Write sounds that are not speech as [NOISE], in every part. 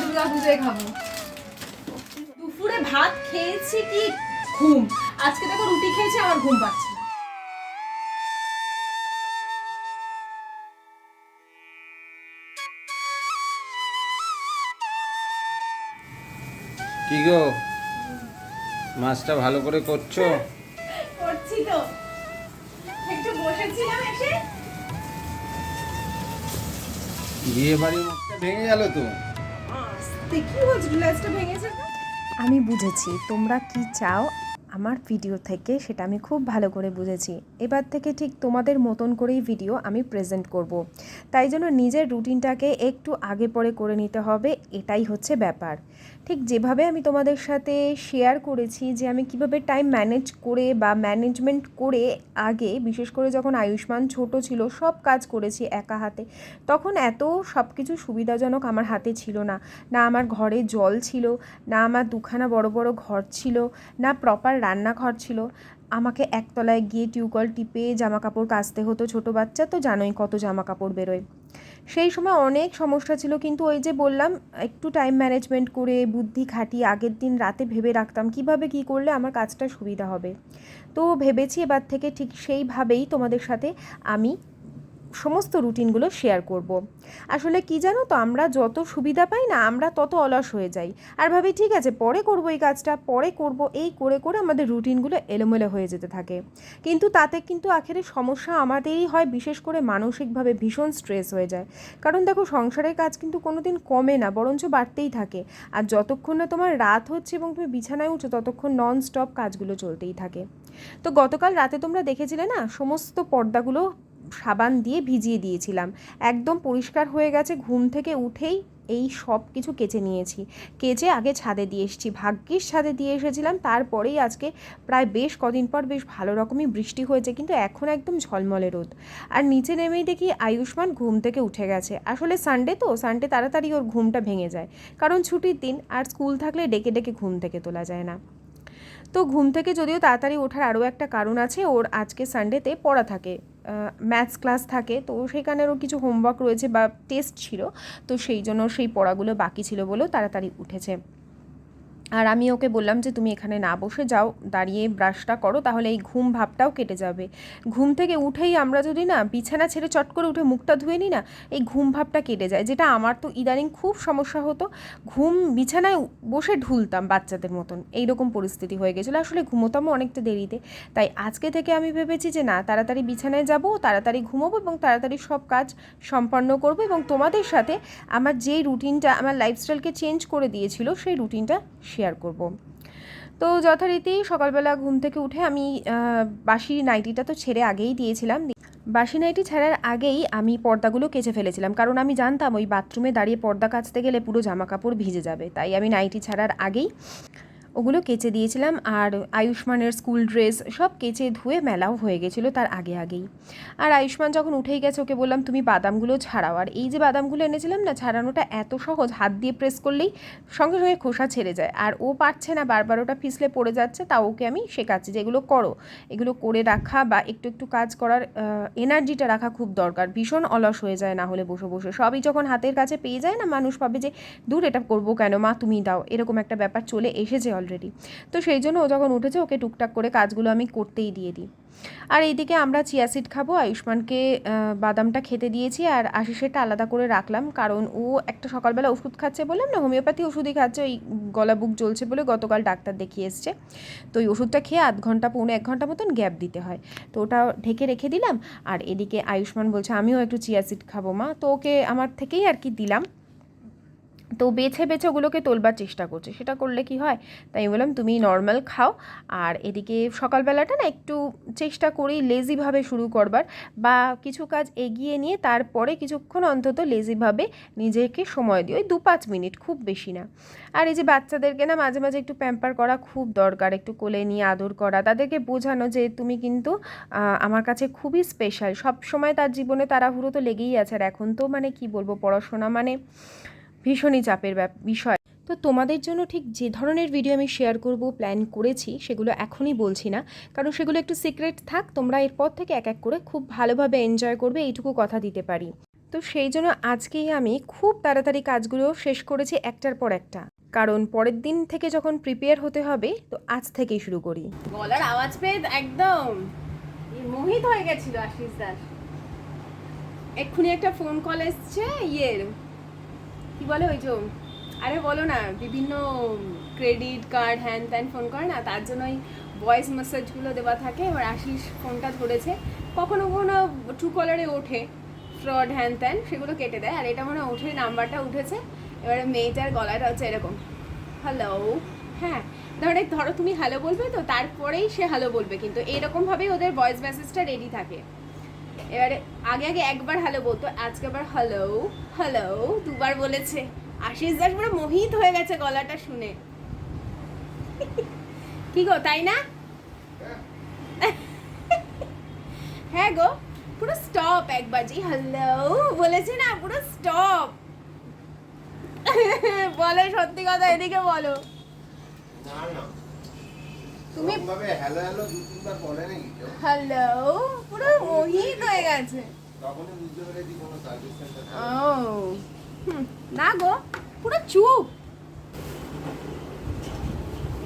দুর্গা পুজোয় খাব। দুপুরে ভাত খেয়েছি কি? ঘুম। আজকে দেখো রুটি খেয়েছি আমার ঘুম পাচ্ছে। গো? মাছটা ভালো করে করছ? করছি তো। একটু বসেছিলাম এসে। বিয়ে বাড়ির মুখটা ভেঙে গেল তো? কি হয়েছে? গ্লাসটা ভেঙেছে আমি বুঝেছি। তোমরা কি চাও আমার ভিডিও থেকে, সেটা আমি খুব ভালো করে বুঝেছি। এবার থেকে ঠিক তোমাদের মতন করেই ভিডিও আমি প্রেজেন্ট করব। তাই জন্য নিজের রুটিনটাকে একটু আগে পরে করে নিতে হবে, এটাই হচ্ছে ব্যাপার। ঠিক যেভাবে আমি তোমাদের সাথে শেয়ার করেছি যে আমি কীভাবে টাইম ম্যানেজ করে বা ম্যানেজমেন্ট করে আগে, বিশেষ করে যখন আয়ুষ্মান ছোট ছিল, সব কাজ করেছি একা হাতে, তখন এত সব কিছু সুবিধাজনক আমার হাতে ছিল না। না আমার ঘরে জল ছিল, না আমার দুখানা বড় বড় ঘর ছিল, না প্রপার রান্নাঘর ছিল। আমাকে একতলায় গিয়ে টিউবওয়েল টিপে জামা কাপড় কাচতে হতো। ছোট বাচ্চা তো জানোই কত জামা কাপড় বেরোয়। সেই সময় অনেক সমস্যা ছিল, কিন্তু ওই যে বললাম, একটু টাইম ম্যানেজমেন্ট করে বুদ্ধি খাটিয়ে আগের দিন রাতে ভেবে রাখতাম কীভাবে কি করলে আমার কাজটা সুবিধা হবে। তো ভেবেছি এবার থেকে ঠিক সেইভাবেই তোমাদের সাথে আমি সমস্ত রুটিনগুলো শেয়ার করব। আসলে কি জানো তো, আমরা যত সুবিধা পাই না, আমরা তত অলস হয়ে যাই। আর ভাবি, ঠিক আছে, পরে করব এই কাজটা, পরে করব এই করে করে আমাদের রুটিনগুলো এলোমেলো হয়ে যেতে থাকে। কিন্তু তাতে কিন্তু আখেরে সমস্যা আমাদেরই হয়, বিশেষ করে মানসিকভাবে ভীষণ স্ট্রেস হয়ে যায়। কারণ দেখো, সংসারের কাজ কিন্তু কোনো দিন কমে না, বরঞ্চ বাড়তেই থাকে। আর যতক্ষণ না তোমার রাত হচ্ছে এবং তুমি বিছানায় উঠছো, ততক্ষণ নন স্টপ কাজগুলো চলতেই থাকে। তো গতকাল রাতে তোমরা দেখেছিলে না, সমস্ত পর্দাগুলো সাবান দিয়ে ভিজিয়ে দিয়েছিলাম। একদম পরিষ্কার হয়ে গেছে, ঘুম থেকে উঠেই এই সব কিছু কেচে নিয়েছি। কেচে আগে ছাদে দিয়ে এসেছি। ভাগ্যিস ছাদে দিয়ে এসেছিলাম, তারপরেই আজকে প্রায় বেশ কদিন পর বেশ ভালো রকমই বৃষ্টি হয়েছে, কিন্তু এখন একদম ঝলমলে রোদ। আর নিচে নেমেই দেখি আয়ুষ্মান ঘুম থেকে উঠে গেছে। আসলে সানডে তো সানডে তাড়াতাড়ি ওর ঘুমটা ভেঙে যায়। কারণ ছুটির দিন আর স্কুল থাকলে ডেকে ডেকে ঘুম থেকে তোলা যায় না। তো ঘুম থেকে যদিও তাড়াতাড়ি ওঠার আরও একটা কারণ আছে, ওর আজকে সানডেতে পড়া থাকে। ম্যাথস ক্লাস থাকে, তো সেখানেরও কিছু হোমওয়ার্ক রয়েছে বা টেস্ট ছিল, তো সেই জন্য সেই পড়াগুলো বাকি ছিল বলেও তাড়াতাড়ি উঠেছে। আর আমি ওকে বললাম যে, তুমি এখানে না বসে যাও, দাঁড়িয়ে ব্রাশটা করো, তাহলে এই ঘুম ভাবটাও কেটে যাবে। ঘুম থেকে উঠেই আমরা যদি না বিছানা ছেড়ে চট করে উঠে মুখটা ধুয়ে নিই না, এই ঘুম ভাবটা কেটে যায়। যেটা আমার তো ইদানিং খুব সমস্যা হতো, ঘুম বিছানায় বসে ঢুলতাম বাচ্চাদের মতন। এইরকম পরিস্থিতি হয়ে গেছিল। আসলে ঘুমোতামও অনেকটা দেরিতে। তাই আজকে থেকে আমি ভেবেছি যে, না, তাড়াতাড়ি বিছানায় যাব, তাড়াতাড়ি ঘুমোবো এবং তাড়াতাড়ি সব কাজ সম্পন্ন করব এবং তোমাদের সাথে আমার যেই রুটিনটা, আমার লাইফস্টাইলকে চেঞ্জ করে দিয়েছিল, সেই রুটিনটা শেয়ার করব। তো যথারীতি সকালবেলা ঘুম থেকে উঠে আমি বাসি নাইটিটা তো ছেড়ে আগেই দিয়েছিলাম। বাসি নাইটি ছাড়ার আগেই আমি পর্দাগুলো কেচে ফেলেছিলাম। কারণ আমি জানতাম ওই বাথরুমে দাঁড়িয়ে পর্দা কাচতে গেলে পুরো জামা কাপড় ভিজে যাবে। তাই আমি নাইটি ছাড়ার আগেই ওগুলো কেচে দিয়েছিলাম আর আয়ুষ্মানের স্কুল ড্রেস সব কেচে ধুয়ে মেলাও হয়ে গেছিল তার আগে আগেই। আর আয়ুষ্মান যখন উঠেই গেছে, ওকে বললাম, তুমি বাদামগুলো ছাড়াও। আর এই যে বাদামগুলো এনেছিলাম না, ছাড়ানোটা এত সহজ, হাত দিয়ে প্রেস করলেই সঙ্গে সঙ্গে খোসা ছেড়ে যায়। আর ও পারছে না, বারবার ওটা পিছলে পড়ে যাচ্ছে তা ওকে আমি শেখাচ্ছি যে এগুলো করো। এগুলো করে রাখা বা একটু একটু কাজ করার এনার্জিটা রাখা খুব দরকার। ভীষণ অলস হয়ে যায় না হলে বসে বসে। সবই যখন হাতের কাছে পেয়ে যায় না, মানুষ পাবে যে, দূর এটা করব কেন? মা তুমি দাও। এরকম একটা ব্যাপার চলে এসেছে অলরেডি তো সেই জন্য ও যখন উঠেছে, ওকে টুকটাক করে কাজগুলো আমি করতেই দিয়ে দিই। আর এইদিকে আমরা চিয়া সিড খাব। আয়ুষ্মানকে বাদামটা খেতে দিয়েছি আর আশিসেরটা আলাদা করে রাখলাম। কারণ ও একটা সকালবেলা ওষুধ খাচ্ছে বললাম না, হোমিওপ্যাথি ওষুধই খাচ্ছে, ওই গলা বুক জ্বলছে বলে গতকাল ডাক্তার দেখিয়ে এসছে। তো ওই ওষুধটা খেয়ে আধ ঘণ্টা, পৌনে এক ঘণ্টা মতন গ্যাপ দিতে হয়। তো ওটা ঢেকে রেখে দিলাম। আর এদিকে আয়ুষ্মান বলছে, আমিও একটু চিয়া সিড খাব মা। তো ওকে আমার থেকেই আর কি দিলাম। তো বেছে বেছে ওগুলোকে তোলবার চেষ্টা করছে। সেটা করলে কি হয়? তাই বললাম, তুমি নর্মাল খাও। আর এদিকে সকালবেলাটা না একটু চেষ্টা করি লেজিভাবে শুরু করবার বা কিছু কাজ এগিয়ে নিয়ে তারপরে কিছুক্ষণ অন্তত লেজিভাবে নিজেকে সময় দিই ওই দু পাঁচ মিনিট, খুব বেশি না। আর এই যে বাচ্চাদেরকে না মাঝে মাঝে একটু প্যাম্পার করা খুব দরকার, একটু কোলে নিয়ে আদর করা, তাদেরকে বোঝানো যে তুমি কিন্তু আমার কাছে খুবই স্পেশাল সব সময় তার জীবনে তাড়াহুড়ো তো লেগেই আছে। আর এখন তো মানে কি বলব, পড়াশোনা মানে ভীষণই চাপের বিষয়। তো তোমাদের জন্য ঠিক যে ধরনের ভিডিও আমি শেয়ার করব প্ল্যান করেছি, সেগুলো এখনই বলছি না। কারণ সেগুলো একটু সিক্রেট থাক, তোমরা এরপর থেকে এক এক করে খুব ভালোভাবে এনজয় করবে, এইটুকু কথা দিতে পারি। তো সেই জন্য আজকেই আমি খুব তাড়াতাড়ি কাজগুলো শেষ করেছি একটার পর একটা। কারণ পরের দিন থেকে যখন প্রিপেয়ার হতে হবে, তো আজ থেকেই শুরু করি। গলার আওয়াজ পেয়ে একদম। মোহিত হয়ে গেছিল, আশিস দাস। এক্ষুনি একটা ফোন কল এসছে, ইয়ের। কি বলে ওই যে, আরে বলো না, বিভিন্ন ক্রেডিট কার্ড হ্যান ত্যান ফোন করে না, তার জন্য ওই ভয়েস মেসেজগুলো দেওয়া থাকে। এবার আশিস ফোনটা ধরেছে। কখনো কখনো ট্রু কলারে ওঠে ফ্রড হ্যান ত্যান সেগুলো কেটে দেয়। আর এটা মনে হয় ওঠে নাম্বারটা উঠেছে। এবারে মেয়েটার গলাটা হচ্ছে এরকম হ্যালো হ্যাঁ ধরো ধরো তুমি হ্যালো বলবে তো, তারপরেই সে হ্যালো বলবে। কিন্তু এরকমভাবেই ওদের ভয়েস মেসেজটা রেডি থাকে। এবারে আগে আগে একবার হ্যালো বলতো, আজকে আবার হ্যালো হ্যালো দুবার বলেছে। আশিস দাস পুরো মোহিত হয়ে গেছে গলাটা শুনে। কি গো, তাই না? হ্যাঁ গো, পুরো স্টপ একবার জি হ্যালো বলেছে না, পুরো স্টপ বলো, সত্যি কথা এদিকে বলো। না না। তুমি ভাবে হ্যালো হ্যালো দু তিনবার বলে নাকি হ্যালো পুরো মোহিত হয়ে গেছে। তখনই বুঝতে পেরেছি কোনো সার্ভিস সেন্টার ও না গো পুরো চুপ।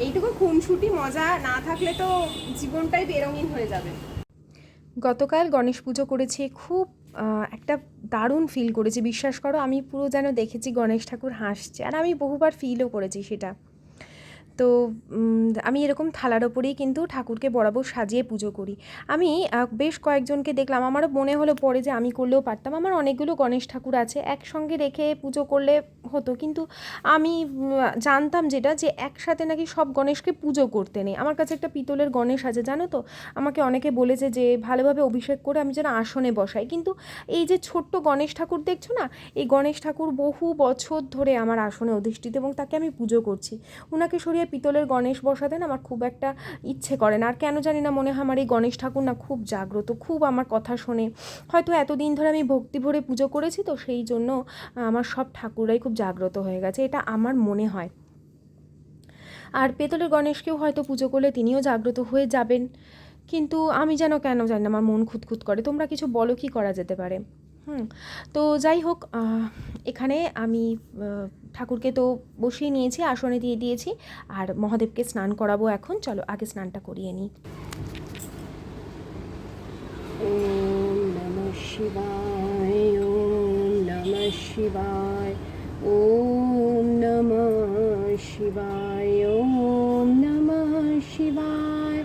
এইটুকু খুনসুটি মজা না থাকলে তো জীবনটাই বেরঙিন হয়ে যাবে। গতকাল গণেশ পুজো করেছি খুব একটা দারুণ ফিল করেছি। বিশ্বাস করো আমি পুরো যেন দেখেছি গণেশ ঠাকুর হাসছে। আর আমি বহুবার ফিলও করেছি সেটা। তো আমি এরকম থালার ওপরেই কিন্তু ঠাকুরকে বরাবর সাজিয়ে পুজো করি। আমি বেশ কয়েকজনকে দেখলাম, আমারও মনে হলো পরে যে আমি করলেও পারতাম। আমার অনেকগুলো গণেশ ঠাকুর আছে, একসঙ্গে রেখে পুজো করলে হতো। কিন্তু আমি জানতাম যেটা যে একসাথে নাকি সব গণেশকে পুজো করতে নেই। আমার কাছে একটা পিতলের গণেশ আছে, জানো তো? আমাকে অনেকে বলেছে যে ভালোভাবে অভিষেক করে আমি যেন আসনে বসাই। কিন্তু এই যে ছোট্ট গণেশ ঠাকুর দেখছ না? এই গণেশ ঠাকুর বহু বছর ধরে আমার আসনে অধিষ্ঠিত এবং তাকে আমি পুজো করছি। ওনাকে সরিয়ে পিতলের গণেশ বসাতে না আমার খুব একটা ইচ্ছে করে না। আর কেন জানি না মনে হয় আমার এই গণেশ ঠাকুর না খুব জাগ্রত, খুব আমার কথা শোনে। হয়তো এতদিন ধরে আমি ভক্তি ভরে পুজো করেছি তো সেই জন্য আমার সব ঠাকুরাই খুব জাগ্রত হয়ে গেছে, এটা আমার মনে হয়। আর পেতলের গণেশকেও হয়তো পুজো করলে তিনিও জাগ্রত হয়ে যাবেন। কিন্তু আমি যেন কেন জানি না, আমার মন খুঁতখুত করে। তোমরা কিছু বলো কি করা যেতে পারে? হুম, তো যাই হোক এখানে আমি ঠাকুরকে তো বসিয়ে নিয়েছি, আসনে দিয়ে দিয়েছি, আর মহাদেবকে স্নান করাবো এখন। চলো, আগে স্নানটা করিয়ে নিই। শিবায়, ওম নমঃ শিবায়, ওম নমঃ শিবায়, ওম নমঃ শিবায়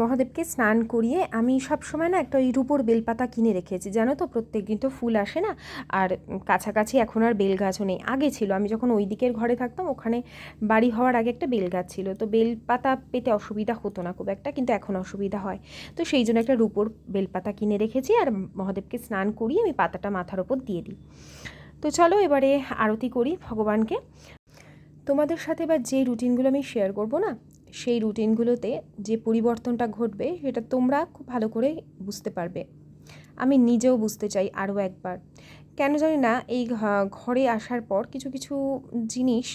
মহাদেবকে স্নান করিয়ে আমি সব সময় না একটা ওই রূপোর বেলপাতা কিনে রেখেছি, জানো তো? প্রত্যেক দিন তো ফুল আসে না? আর কাছাকাছি এখন আর বেল গাছও নেই। আগে ছিল, আমি যখন ওই দিকের ঘরে থাকতাম, ওখানে বাড়ি হওয়ার আগে একটা বেল গাছ ছিল। তো বেলপাতা পেতে অসুবিধা হতো না খুব একটা, কিন্তু এখন অসুবিধা হয়। তো সেই জন্য একটা রূপোর বেলপাতা কিনে রেখেছি আর মহাদেবকে স্নান করিয়ে আমি পাতাটা মাথার ওপর দিয়ে দিই। তো চলো এবারে আরতি করি ভগবানকে। তোমাদের সাথে এবার যে রুটিনগুলো আমি শেয়ার করব না সেই রুটিনগুলোতে যে পরিবর্তনটা ঘটবে সেটা তোমরা খুব ভালো করে বুঝতে পারবে। আমি নিজেও বুঝতে চাই আরও একবার। কেন জানি না এই ঘরে আসার পর কিছু কিছু জিনিস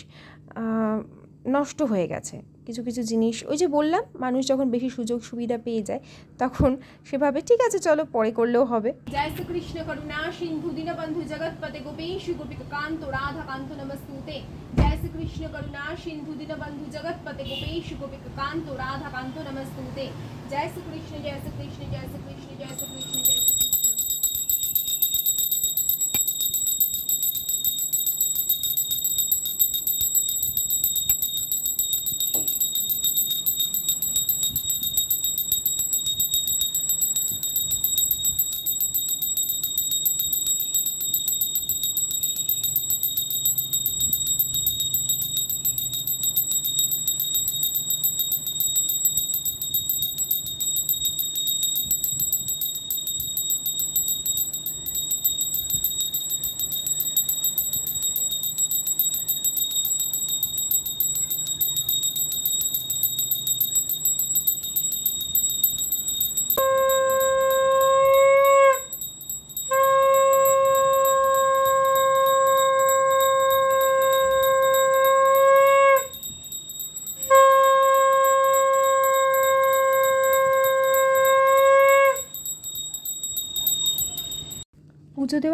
নষ্ট হয়ে গেছে। কিছু কিছু জিনিস। ওই যে বললাম, মানুষ যখন বেশি সুযোগ সুবিধা পেয়ে যায়, তখন সেভাবে, ঠিক আছে, চলো, পরে করলেও হবে। জয় শ্রী কৃষ্ণ করুণা, সিন্ধু দীনবন্ধু জগৎপতে গোপেশ গোপিকা কান্ত রাধা কান্ত নমস্তুতে। জয় শ্রী কৃষ্ণ করুণা, সিন্ধু দীনবন্ধু জগৎপতে গোপেশ গোপিকা কান্ত রাধা কান্ত নমস্তুতে। জয় শ্রী কৃষ্ণ জয় শ্রী কৃষ্ণ জয় শ্রী কৃষ্ণ জয় শ্রী কৃষ্ণ জয়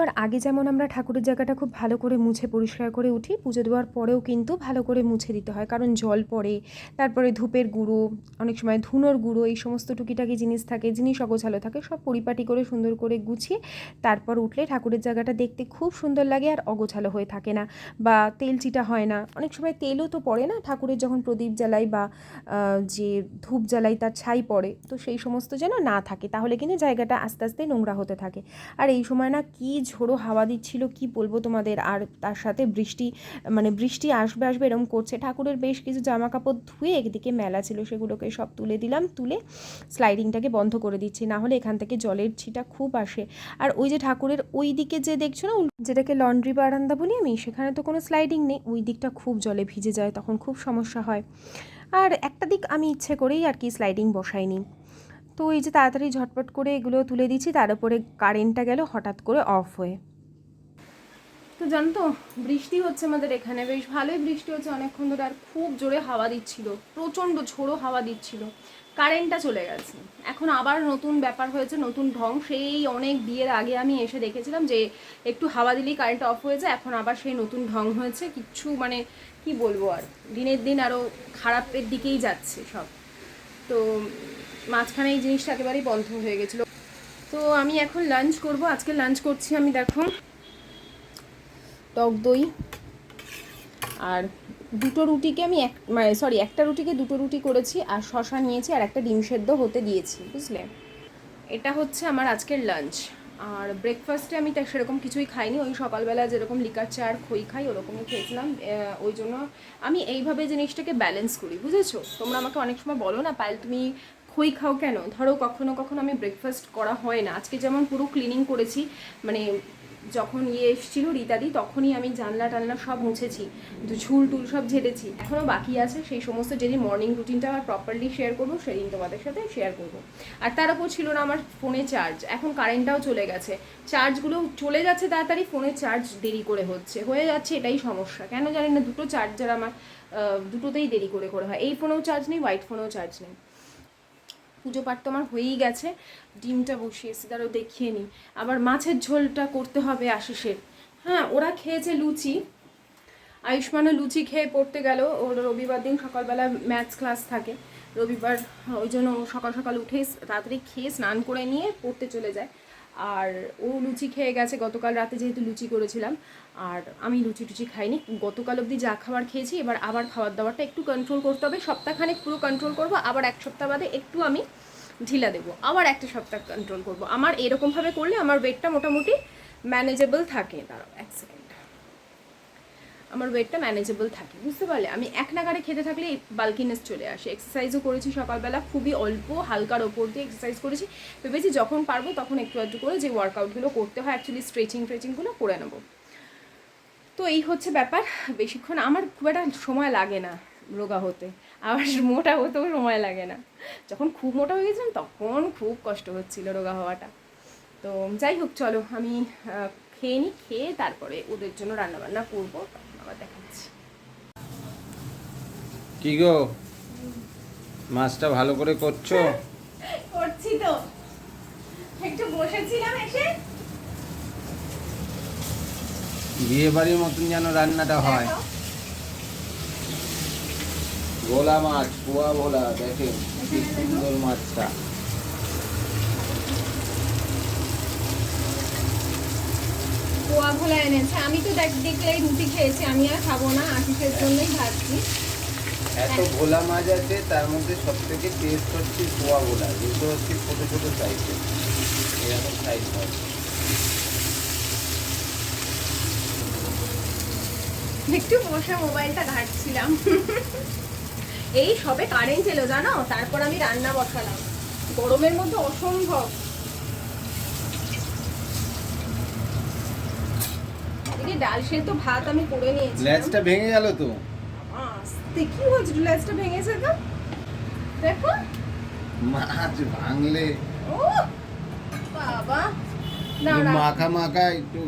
দেওয়ার আগে যেমন আমরা ঠাকুরের জায়গাটা খুব ভালো করে মুছে পরিষ্কার করে উঠি, পুজো দেওয়ার পরেও কিন্তু ভালো করে মুছে দিতে হয়। কারণ জল পড়ে, তারপরে ধূপের গুঁড়ো, অনেক সময় ধুনোর গুঁড়ো, এই সমস্ত টুকিটাকি জিনিস থাকে, জিনিস অগোছালো থাকে, সব পরিপাটি করে সুন্দর করে গুছিয়ে তারপর উঠলে ঠাকুরের জায়গাটা দেখতে খুব সুন্দর লাগে আর অগোছালো হয়ে থাকে না বা তেল চিটা হয় না। অনেক সময় তেলও তো পড়ে না ঠাকুরের যখন প্রদীপ জ্বালাই বা যে ধূপ জ্বালাই তার ছাই পড়ে, তো সেই সমস্ত যেন না থাকে, তাহলে কিন্তু জায়গাটা আস্তে আস্তে নোংরা হতে থাকে। আর এই সময় না কি ঝোড়ো হাওয়া দিচ্ছিল, কি বলব তোমাদের? আর তার সাথে বৃষ্টি মানে বৃষ্টি আসবে আসবে এরকম করছে। ঠাকুরের বেশ কিছু জামা কাপড় ধুয়ে একদিকে মেলা ছিল, সেগুলোকে সব তুলে দিলাম, তুলে স্লাইডিংটাকে বন্ধ করে দিচ্ছি। না হলে এখান থেকে জলের ছিটা খুব আসে। আর ওই যে ঠাকুরের ওই দিকে যে দেখছ না যেটাকে লন্ড্রি বারান্দা বলি আমি, সেখানে তো কোনো স্লাইডিং নেই। ওই দিকটা খুব জলে ভিজে যায়, তখন খুব সমস্যা হয়। আর একটা দিক আমি ইচ্ছে করেই আর কি স্লাইডিং বসাইনি। তো এই যে তাড়াতাড়ি ঝটপট করে এগুলো তুলে দিচ্ছি, তার উপরে কারেন্টটা গেল হঠাৎ করে অফ হয়ে। তো জানো তো, বৃষ্টি হচ্ছে আমাদের এখানে, বেশ ভালোই বৃষ্টি হচ্ছে অনেকক্ষণ ধরে, আর খুব জোরে হাওয়া দিচ্ছিল, প্রচণ্ড ঝোড়ো হাওয়া দিচ্ছিল। কারেন্টটা চলে গেছে। এখন আবার নতুন ব্যাপার হয়েছে, নতুন ঢং। সেই অনেক বিয়ের আগে আমি এসে দেখেছিলাম যে, একটু হাওয়া দিলেই কারেন্ট অফ হয়ে যায়, এখন আবার সেই নতুন ঢং হয়েছে। কিচ্ছু মানে কি বলব আর, দিনের দিন আরও খারাপের দিকেই যাচ্ছে সব। তো মাঝখানে এই জিনিসটা একেবারেই বন্ধ হয়ে গেছিল। তো আমি এখন লাঞ্চ করব। আজকে লাঞ্চ করছি আমি, দেখো। টক দই আর দুটো রুটিকে আমি এক মানে সরি একটা রুটিকে দুটো রুটি করেছি আর শশা নিয়েছি আর একটা ডিম সেদ্ধ হতে দিয়েছি, বুঝলে? এটা হচ্ছে আমার আজকের লাঞ্চ আর ব্রেকফাস্টে আমি তা সেরকম কিছুই খাইনি। ওই সকালবেলা যেরকম লিকার চা আর খই খাই, ওরকমই খেয়েছিলাম। ওই জন্য আমি এইভাবে জিনিসটাকে ব্যালেন্স করি, বুঝেছ? তোমরা আমাকে অনেক সময় বলো না, পায়েল, তুমি খই খাও কেন? ধরো কখনো কখনো আমি ব্রেকফাস্ট করা হয় না। আজকে যেমন পুরো ক্লিনিং করেছি মানে যখন ইয়ে এসেছিল রীতাদি তখনই আমি জানলা টানলা সব মুছেছি ঝুল টুল সব ঝেড়েছি। এখনও বাকি আছে, সেই সমস্ত যেদিন মর্নিং রুটিনটা আমার প্রপারলি শেয়ার করব, সেদিন তোমাদের সাথে শেয়ার করব। আর তার উপর ছিল না আমার ফোনে চার্জ এখন কারেন্টটাও চলে গেছে। চার্জগুলো চলে যাচ্ছে তাড়াতাড়ি ফোনে চার্জ দেরি করে হচ্ছে। হয়ে যাচ্ছে এটাই সমস্যা। কেন জানি না, দুটো চার্জার আমার দুটোতেই দেরি করে করে হয়। এই ফোনেও চার্জ নেই হোয়াইট ফোনেও চার্জ নেই। পুজো পাঠ তো আমার হয়েই গেছে। ডিমটা বসিয়েছি তারও দেখিয়ে নিই। আবার মাছের ঝোলটা করতে হবে আশিসের। হ্যাঁ ওরা খেয়েছে লুচি। আয়ুষ্মানও লুচি খেয়ে পড়তে গেল। ওর রবিবার দিন সকালবেলা ম্যাথস ক্লাস থাকে। রবিবার হ্যাঁ, ওই জন্য সকাল সকাল উঠে তাড়াতাড়ি খেয়ে স্নান করে নিয়ে পড়তে চলে যায়। আর ও লুচি খেয়ে গেছে, গতকাল রাতে যেহেতু লুচি করেছিলাম, আর আমি লুচি টুচি খাইনি। গতকাল অবধি যা খাবার খেয়েছি, এবার আবার খাবার দাবারটা একটু কন্ট্রোল করতে হবে। সপ্তাহখানেক পুরো কন্ট্রোল করব, আবার এক সপ্তাহ বাদে একটু আমি ঢিলা দেবো, আবার একটা সপ্তাহ কন্ট্রোল করব। আমার এরকমভাবে করলে আমার ওয়েটটা মোটামুটি ম্যানেজেবল থাকে। দাঁড়াও, এক সেকেন্ড আমার ওয়েটটা ম্যানেজেবল থাকে, বুঝতে পারলে? আমি এক নাগারে খেতে থাকলে বাল্কিনেস চলে আসে। এক্সারসাইজও করেছি সকালবেলা, খুবই অল্প, হালকার ওপর দিয়ে এক্সারসাইজ করেছি। ভেবেছি যখন পারব তখন একটু একটু করে যে ওয়ার্কআউটগুলো করতে হয় অ্যাকচুয়ালি স্ট্রেচিং ফ্রেচিংগুলো করে নেব। তো এই হচ্ছে ব্যাপার। বেশিক্ষণ আমার খুব একটা সময় লাগে না রোগা হতে। আবার মোটা হতেও সময় লাগে না। যখন খুব মোটা হয়ে গেছিলাম, তখন খুব কষ্ট হচ্ছিল রোগা হওয়াটা। তো যাই হোক, চলো আমি খেয়ে নিই, খেয়ে তারপরে ওদের জন্য রান্নাবান্না করব। আবার দেখাচ্ছি। কি গো? মাছটা ভালো করে করছ? [LAUGHS] করছি তো। একটু বসেছিলাম এসে। বিয়ে বাড়ির মতন যেন রান্নাটা হয়। ভোলা মাছ পোয়া ভোলা দেখেন কি সুন্দর মাছটা। পোয়া এনেছে। আমি তো দেখ দেখলেই রুটি খেয়েছি আমি আর খাব না আশিসের জন্যই ভাবছি এত ভোলা মাছ আছে তার মধ্যে সব থেকে টেস্ট হচ্ছে পোয়া ভোলা যেগুলো হচ্ছে ছোট ছোট সাইজের এরকম সাইজ হয়। একটু বসে মোবাইলটা ঘাটছিলাম। এই সবে কারেন্ট এলো জানো? তারপর আমি রান্না বসালাম। গরমের মধ্যে অসম্ভব। এদিকে ডাল সেদ্ধ ভাত আমি করে নিয়েছি ল্যাচটা ভেঙে গেল তো। আস্তে কি হয়েছে লেজটা ভেঙেছে তো? দেখো। মাছ ভাঙলে। ও বাবা। না একটু মাখা মাখা একটু।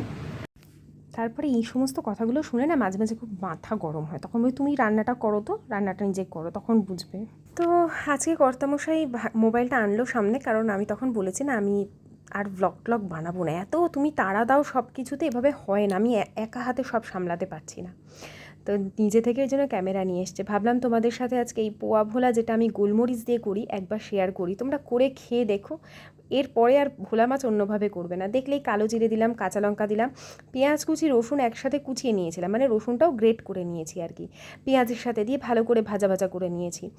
তারপরে এই সমস্ত কথাগুলো শুনে না মাঝে মাঝে খুব মাথা গরম হয়। তখন বলি তুমি রান্নাটা করো তো রান্নাটা নিজে করো। তখন বুঝবে। তো আজকে কর্তামশাই ভা- মোবাইলটা আনলো সামনে কারণ আমি তখন বলেছি না আমি আর ব্লগ ব্লগ বানাবো না। এত তুমি তাড়া দাও সব কিছুতে এভাবে হয় না। আমি একা হাতে সব সামলাতে পারছি না। তো নিজে থেকে ওই জন্য ক্যামেরা নিয়ে এসছে। ভাবলাম তোমাদের সাথে আজকে এই পোয়া ভোলা যেটা আমি গোলমরিচ দিয়ে করি, একবার শেয়ার করি। তোমরা করে খেয়ে দেখো। এরপরে আর ভোলা মাছ অন্যভাবে করবে না। দেখলেই কালো জিরে দিলাম, কাঁচা লঙ্কা দিলাম, পেঁয়াজ কুচি, রসুন একসাথে কুচিয়ে নিয়েছিলাম। মানে রসুনটাও গ্রেট করে নিয়েছি আর কি। পেঁয়াজের সাথে দিয়ে ভালো করে ভাজা ভাজা করে নিয়েছি।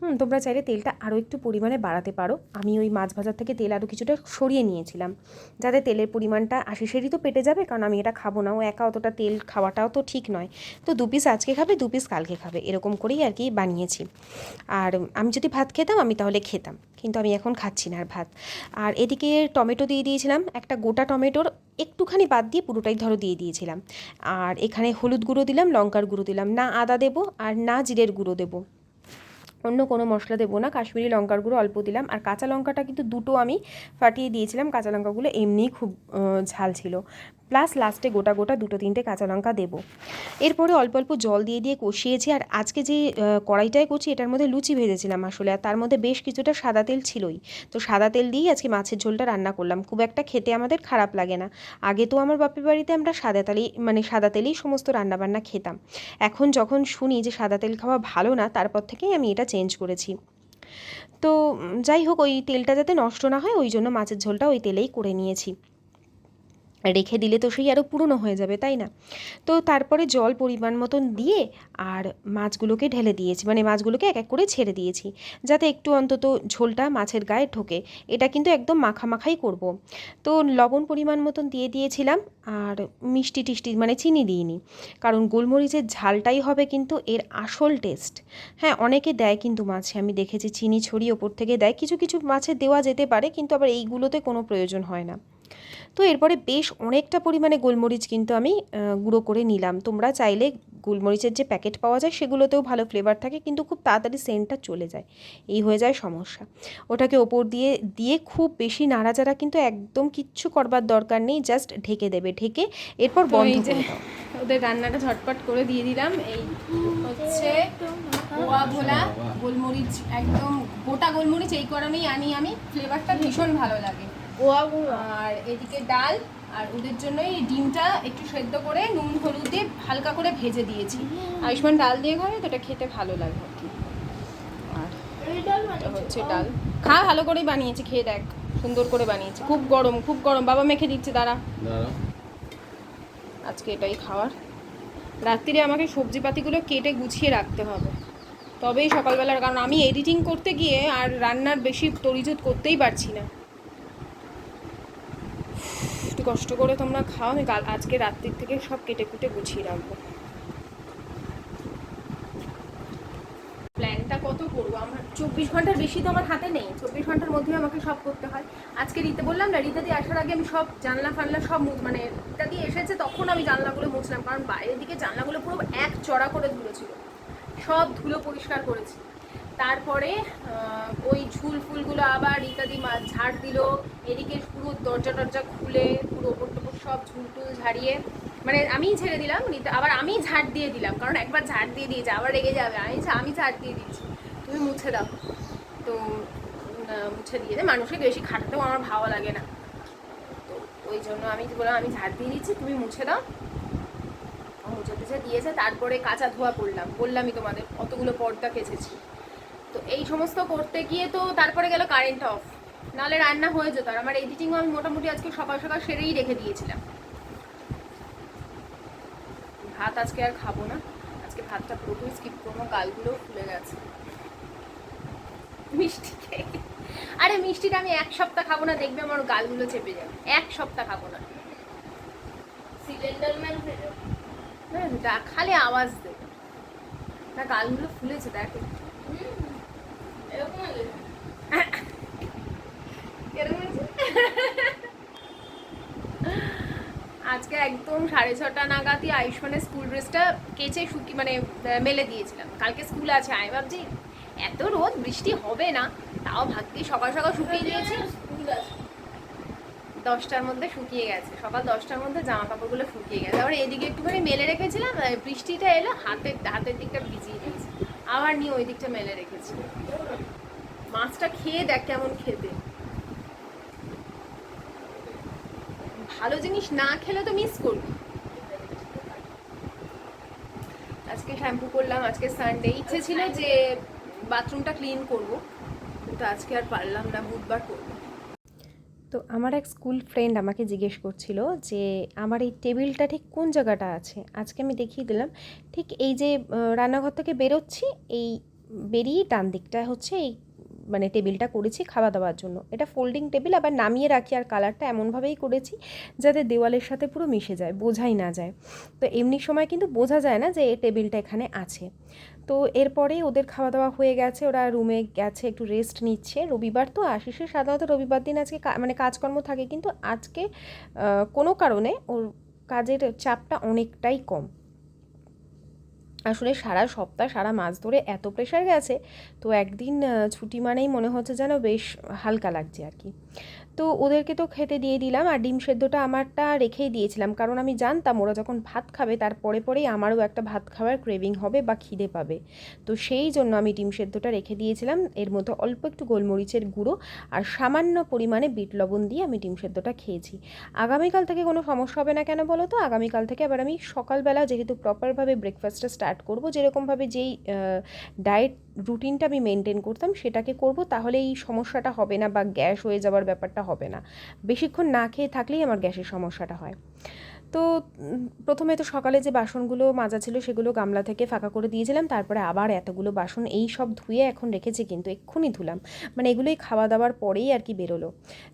হুম, তোমরা চাইলে তেলটা আরও একটু পরিমাণে বাড়াতে পারো। আমি ওই মাছ ভাজার থেকে তেল আরও কিছুটা সরিয়ে নিয়েছিলাম। যাতে তেলের পরিমাণটা আশিসেরই তো পেটে যাবে, কারণ আমি এটা খাব না। ও একা অতটা তেল খাওয়াটাও তো ঠিক নয়। তো দু পিস আজকে খাবে, দু পিস কালকে খাবে। এরকম করেই আর কি বানিয়েছি। আর আমি যদি ভাত খেতাম, আমি তাহলে খেতাম। কিন্তু আমি এখন খাচ্ছি না আর ভাত। আর এদিকে টমেটো দিয়ে দিয়েছিলাম, একটা গোটা টমেটোর একটুখানি বাদ দিয়ে পুরোটাই ধরো দিয়ে দিয়েছিলাম। আর এখানে হলুদ গুঁড়ো দিলাম, লঙ্কার গুঁড়ো দিলাম, না আদা দেবো আর না জিরের গুঁড়ো দেবো। অন্য কোনো মশলা দেবো না। কাশ্মীরি লঙ্কার গুঁড়ো অল্প দিলাম। আর কাঁচা লঙ্কাটা কিন্তু দুটো আমি ফাটিয়ে দিয়েছিলাম। কাঁচা লঙ্কাগুলো এমনিই খুব ঝাল ছিল। প্লাস লাস্টে গোটা গোটা দুটো তিনটে কাঁচা লঙ্কা দেবো। এরপরে অল্প অল্প জল দিয়ে দিয়ে কষিয়েছি। আর আজকে যে কড়াইটায় করছি, এটার মধ্যে লুচি ভেজেছিলাম আসলে। আর তার মধ্যে বেশ কিছুটা সাদা তেল ছিলই। তো সাদা তেল দিয়েই আজকে মাছের ঝোলটা রান্না করলাম। খুব একটা খেতে আমাদের খারাপ লাগে না। আগে তো আমার বাপের বাড়িতে আমরা সাদা তেলেই মানে সাদা তেলেই সমস্ত রান্নাবান্না খেতাম। এখন যখন শুনি যে সাদা তেল খাওয়া ভালো না, তারপর থেকেই আমি এটা চেঞ্জ করেছি। তো যাই হোক, ওই তেলটা যাতে নষ্ট না হয়, ওই জন্য মাছের ঝোলটা ওই তেলেই করে নিয়েছি। রেখে দিলে তো সেই আরও পুরনো হয়ে যাবে, তাই না? তো তারপরে জল পরিমাণ মতন দিয়ে আর মাছগুলোকে ঢেলে দিয়েছি মানে মাছগুলোকে এক এক করে ছেড়ে দিয়েছি, যাতে একটু অন্তত ঝোলটা মাছের গায়ে ঢোকে। এটা কিন্তু একদম মাখা মাখাই করব। তো লবণ পরিমাণ মতন দিয়ে দিয়েছিলাম আর মিষ্টি টিষ্টি মানে চিনি দিইনি, কারণ গোলমরিচের ঝালটাই হবে কিন্তু এর আসল টেস্ট। হ্যাঁ অনেকে দেয় কিন্তু মাছে, আমি দেখেছি চিনি ছড়িয়ে ওপর থেকে দেয়। কিছু কিছু মাছে দেওয়া যেতে পারে, কিন্তু আবার এইগুলোতে কোনো প্রয়োজন হয় না। তো এরপরে বেশ অনেকটা পরিমাণে গোলমরিচ কিন্তু আমি গুঁড়ো করে নিলাম। তোমরা চাইলে গোলমরিচের যে প্যাকেট পাওয়া যায় সেগুলোতেও ভালো ফ্লেভার থাকে কিন্তু খুব তাড়াতাড়ি সেন্টটা চলে যায়। এই হয়ে যায় সমস্যা। ওটাকে ওপর দিয়ে দিয়ে খুব বেশি নাড়াচাড়া কিন্তু একদম কিচ্ছু করবার দরকার নেই জাস্ট ঢেকে দেবে। ঢেকে এরপর বন্ধ যে করে দাও। ওদের রান্নাটা ঝটপট করে দিয়ে দিলাম। এই হচ্ছে পোয়া ভোলা গোলমরিচ একদম গোটা গোলমরিচ এই কারণেই আনি আমি। ফ্লেভারটা ভীষণ ভালো লাগে। আর এদিকে ডাল আর ওদের জন্য এই ডিমটা একটু সেদ্ধ করে নুন হলুদ দিয়ে হালকা করে ভেজে দিয়েছি। আয়ুষ্মান ডাল দিয়ে খাবে তো এটা খেতে ভালো লাগে আর কি। আর এটা হচ্ছে ডাল। খা ভালো করেই বানিয়েছি খেয়ে দেখ সুন্দর করে বানিয়েছি। খুব গরম খুব গরম। বাবা মেখে দিচ্ছে দাঁড়া। আজকে এটাই খাওয়ার। রাত্রিরে আমাকে সবজিপাতিগুলো কেটে গুছিয়ে রাখতে হবে। তবেই সকালবেলার কারণ আমি এডিটিং করতে গিয়ে আর রান্নার বেশি তরিজুত করতেই পারছি না। কষ্ট করে তোমরা খাও, আমি কাল আজকে রাত্রির থেকে সব কেটে কুটে গুছিয়ে রাখব। প্ল্যানটা কত করব? আমার চব্বিশ ঘণ্টার বেশি তো আমার হাতে নেই। চব্বিশ ঘণ্টার মধ্যে আমাকে সব করতে হয়। আজকে রিতে বললাম না, রিতা দিয়ে আসার আগে আমি সব জানলা ফানলা সব মানে রিতা দিয়ে এসেছে, তখন আমি জানলাগুলো মুছলাম, কারণ বাইরের দিকে জানলাগুলো পুরো এক চড়া করে ধুলো ছিল সব ধুলো পরিষ্কার করেছি। তারপরে ওই ঝুল ফুলগুলো আবার মা ঝাড় দিল এদিকে পুরো দরজা টরজা খুলে, পুরো ওপর টোপর সব ঝুল টুল ঝাড়িয়ে মানে আমিই ছেড়ে দিলাম আবার আমি ঝাড় দিয়ে দিলাম, কারণ একবার ঝাড় দিয়ে দিয়েছে, আবার রেগে যাবে। আমি আমি ঝাড় দিয়ে দিয়েছি। তুমি মুছে দাও। তো মুছে দিয়ে মানুষকে বেশি খাটাতেও আমার ভালো লাগে না। তো ওই জন্য আমি বললাম, আমি ঝাড় দিয়ে দিচ্ছি, তুমি মুছে দাও। মুছে টুছে দিয়েছে, তারপরে কাঁচা ধোয়া করলাম। বললামই তোমাদের, অতগুলো পর্দা কেচেছি। তো এই সমস্ত করতে গিয়ে তো তারপরে গেল কারেন্ট অফ নাহলে রান্না হয়ে যেত আর আমার এডিটিংও আমি মোটামুটি আজকে সকাল সকাল সেরেই রেখে দিয়েছিলাম। ভাত আজকে আর খাব না। আজকে ভাতটা পুরোপুরি স্কিপ করব গালগুলো ফুলে গেছে। মিষ্টি খেয়ে আরে মিষ্টিটা আমি এক সপ্তাহ খাব না দেখবে আমার গালগুলো চেপে যাবে। এক সপ্তাহ খাব না। সিলিন্ডার ম্যান হ্যাঁ খালি আওয়াজ দেবে না গালগুলো ফুলেছে দেখ। এরকম? [LAUGHS] আজকে একদম সাড়ে ছটা নাগাদই আয়ুষ্মানের স্কুল ড্রেসটা কেচে শুকি মানে মেলে দিয়েছিলাম। কালকে স্কুল আছে আমি ভাবছি এত রোদ বৃষ্টি হবে না তাও ভাগ্যি সকাল সকাল শুকিয়ে দিয়েছি স্কুল দশটার মধ্যে শুকিয়ে গেছে সকাল দশটার মধ্যে জামা কাপড়গুলো শুকিয়ে গেছে। আবার এদিকে একটুখানি মেলে রেখেছিলাম বৃষ্টিটা এলো হাতের হাতের দিকটা ভিজিয়ে দিয়েছি। আবার নিয়ে ওই দিকটা মেলে রেখেছি। মাছটা খেয়ে দেখ কেমন খেতে। ভালো জিনিস না খেলে তো মিস করবি। আজকে শ্যাম্পু করলাম, আজকে সানডে ইচ্ছে ছিল যে বাথরুমটা ক্লিন করব, কিন্তু আজকে আর পারলাম না, বুধবার করব। তো আমার এক স্কুল ফ্রেন্ড আমাকে জিজ্ঞেস করছিল যে, আমার এই টেবিলটা ঠিক কোন জায়গাটা আছে? আজকে আমি দেখিয়ে দিলাম, ঠিক এই যে রান্নাঘর থেকে বেরোচ্ছি, এই বেরিয়ে ডান দিকটা হচ্ছে এই মানে টেবিলটা করেছি খাওয়া দাওয়ার জন্য। এটা ফোল্ডিং টেবিল আবার নামিয়ে রাখি আর কালারটা এমনভাবেই করেছি যাতে দেওয়ালের সাথে পুরো মিশে যায়, বোঝাই না যায়। তো এমনি সময় কিন্তু বোঝা যায় না যে এই টেবিলটা এখানে আছে। তো এরপরেই ওদের খাওয়া দাওয়া হয়ে গেছে, ওরা রুমে গেছে, একটু রেস্ট নিচ্ছে। রবিবার তো আশিসের সাধারণত রবিবার দিন আজকে মানে কাজকর্ম থাকে, কিন্তু আজকে কোনো কারণে ওর কাজের চাপটা অনেকটাই কম। আসলে সারা সপ্তাহ, সারা মাস ধরে এত প্রেশার গেছে, তো একদিন ছুটি মানেই মনে হচ্ছে যেন বেশ হালকা লাগছে আর কি। তো ওদেরকে তো খেতে দিয়ে দিলাম আর ডিম সেদ্ধটা আমারটা রেখেই দিয়েছিলাম। কারণ আমি জানতাম ওরা যখন ভাত খাবে তার পরে পরেই আমারও একটা ভাত খাওয়ার ক্রেভিং হবে বা খিদে পাবে। তো সেই জন্য আমি ডিম সেদ্ধটা রেখে দিয়েছিলাম। এর মধ্যে অল্প একটু গোলমরিচের গুঁড়ো আর সামান্য পরিমাণে বিট লবণ দিয়ে আমি ডিম সেদ্ধটা খেয়েছি। আগামীকাল থেকে কোনো সমস্যা হবে না কেন বলো তো? আগামীকাল থেকে আবার আমি সকালবেলা যেহেতু প্রপারভাবে ব্রেকফাস্টটা স্টার্ট করব, যেরকমভাবে যেই ডায়েট রুটিনটা আমি মেনটেন করতাম, সেটাকে করব, তাহলে এই সমস্যাটা হবে না বা গ্যাস হয়ে যাওয়ার ব্যাপারটা হবে না। বেশিক্ষণ না খেয়ে থাকলেই আমার গ্যাসের সমস্যাটা হয়। তো প্রথমে তো সকালে যে বাসনগুলো মাজা ছিল সেগুলো গামলা থেকে ফাঁকা করে দিয়েছিলাম, তারপরে আবার এতগুলো বাসন এই সব ধুয়ে এখন রেখেছি কিন্তু এক্ষুনি ধুলাম। মানে এগুলোই খাওয়া দাওয়ার পরেই আর কি বেরোলো।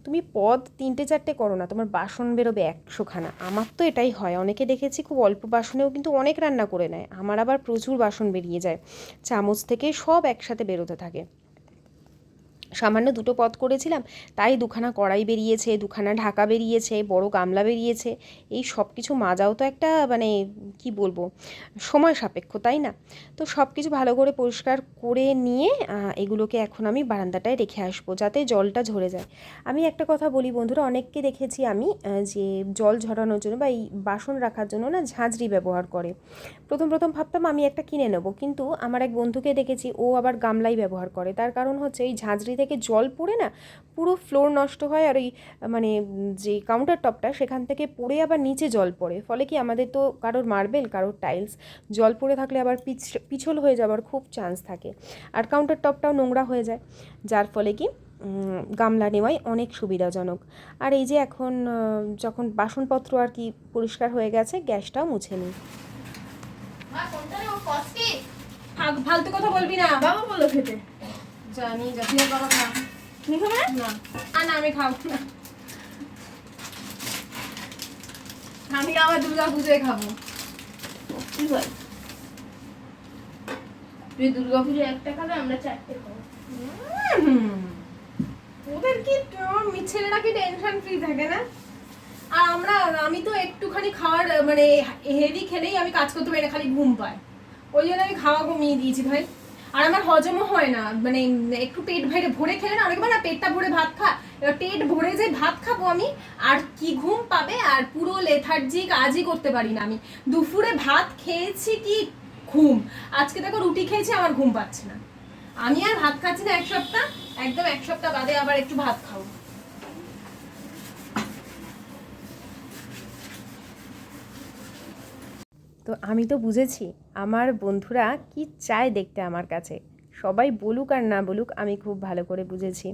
তুমি পদ তিনটে চারটে করো না, তোমার বাসন বেরোবে একশোখানা। আমার তো এটাই হয়, অনেকে দেখেছি খুব অল্প বাসনেও কিন্তু অনেক রান্না করে নেয়, আমার আবার প্রচুর বাসন বেরিয়ে যায়। চামচ থেকে সব একসাথে বেরোতে থাকে। সামান্য দুটো পদ করেছিলাম, তাই দুখানা কড়াই বেরিয়েছে, দুখানা ঢাকা বেরিয়েছে, বড় গামলা বেরিয়েছে, এই সব কিছু মাজাও তো একটা মানে কি বলব, সময় সাপেক্ষ, তাই না? তো সব কিছু ভালো করে পরিষ্কার করে নিয়ে এগুলোকে এখন আমি বারান্দাটায় রেখে আসব যাতে জলটা ঝরে যায়। আমি একটা কথা বলি বন্ধুরা, অনেককে দেখেছি আমি যে জল ঝরানোর জন্য বা এই বাসন রাখার জন্য না ঝাঁঝরি ব্যবহার করে। প্রথম প্রথম ভাবতাম আমি একটা কিনে নেব, কিন্তু আমার এক বন্ধুকে দেখেছি, ও আবার গামলাই ব্যবহার করে, তার কারণ হচ্ছে এই ঝাঁঝরি থেকে জল পড়ে না পুরো ফ্লোর নষ্ট হয় আর ওই মানে যে কাউন্টার টপটা সেখান থেকে পড়ে আবার নিচে জল পড়ে। ফলে কি আমাদের তো কারোর মার্বেল কারোর টাইলস জল পড়ে থাকলে আবার পিছ পিছল হয়ে যাওয়ার খুব চান্স থাকে। আর কাউন্টার টপটাও নোংরা হয়ে যায় যার ফলে কি গামলা নেওয়াই অনেক সুবিধাজনক। আর এই যে এখন যখন বাসনপত্র আর কি পরিষ্কার হয়ে গেছে গ্যাসটাও মুছে নিই। ফালতু কথা বলবি না। বাবা বলো খেতে। জানি না বাবা খা তুমি খাবে না? না। আ, না আমি খাব না। আমি আবার দুর্গা পুজোয় খাব। কি হয় তুই দুর্গা পুজো একটা খাবে আমরা চারটে খাব। ওদের কি ছেলেরা কি টেনশন ফ্রি থাকে না? আর আমরা আমি তো একটুখানি খাওয়ার মানে হেভি খেলেই আমি কাজ করতে পারি না খালি ঘুম পায়। ওই জন্য আমি খাওয়া কমিয়ে দিয়েছি ভাই। আর আমার হজমও হয় না। মানে একটু পেট ভরে ভরে খেলে না অনেকবার না পেটটা ভরে ভাত খা এবার পেট ভরে যে ভাত খাব আমি, আর কি ঘুম পাবে, আর পুরো লেথার্জি কাজই করতে পারি না আমি। দুপুরে ভাত খেয়েছি কি? ঘুম। আজকে দেখো রুটি খেয়েছি, আমার ঘুম পাচ্ছে না। আমি আর ভাত খাচ্ছি না এক সপ্তাহ, একদম এক সপ্তাহ বাদে আবার একটু ভাত খাব। তো আমি তো বুঝেছি আমার বন্ধুরা কি চায় দেখতে আমার কাছে? সবাই বলুক আর না বলুক, আমি খুব ভালো করে বুঝেছি।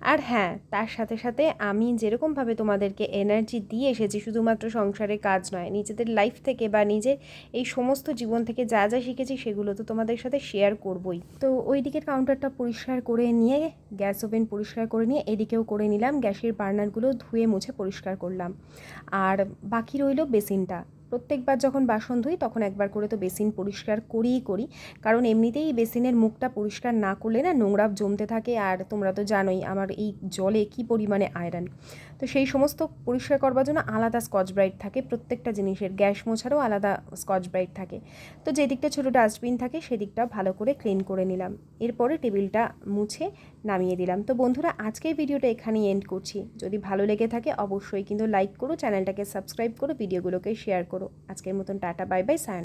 আর হ্যাঁ তার সাথে সাথে আমি যেরকমভাবে তোমাদেরকে এনার্জি দিয়ে এসেছি, শুধুমাত্র সংসারে কাজ নয়, নিজেদের লাইফ থেকে বা নিজের এই সমস্ত জীবন থেকে যা যা শিখেছি সেগুলো তো তোমাদের সাথে শেয়ার করবই। তো ওই দিকের কাউন্টারটা পরিষ্কার করে নিয়ে গ্যাস ওভেন পরিষ্কার করে নিয়ে, এদিকেও করে নিলাম, গ্যাসের বার্নারগুলো ধুয়ে মুছে পরিষ্কার করলাম। আর বাকি রইল বেসিনটা প্রত্যেকবার যখন বাসন ধুই, তখন একবার করে তো বেসিন পরিষ্কার করিই করি। কারণ এমনিতেই বেসিনের মুখটা পরিষ্কার না করলে না নোংরা জমতে থাকে। আর তোমরা তো জানোই, আমার এই জলে কি পরিমাণে আয়রন। তো সেই সমস্ত পরিষ্কার করবার জন্য আলাদা স্কচ ব্রাইট থাকে। প্রত্যেকটা জিনিসের গ্যাস মোছারও আলাদা স্কচ ব্রাইট থাকে। তো যে দিকটা ছোটো ডাস্টবিন থাকে সেদিকটা ভালো করে ক্লিন করে নিলাম। এরপরে টেবিলটা মুছে নামিয়ে দিলাম। তো বন্ধুরা, আজকের ভিডিওটা এখানেই এন্ড করছি। যদি ভালো লেগে থাকে, অবশ্যই কিন্তু লাইক করো, চ্যানেলটাকে সাবস্ক্রাইব করো, ভিডিওগুলোকে শেয়ার করো। আজকের মতন টাটা বাই বাই সায়ন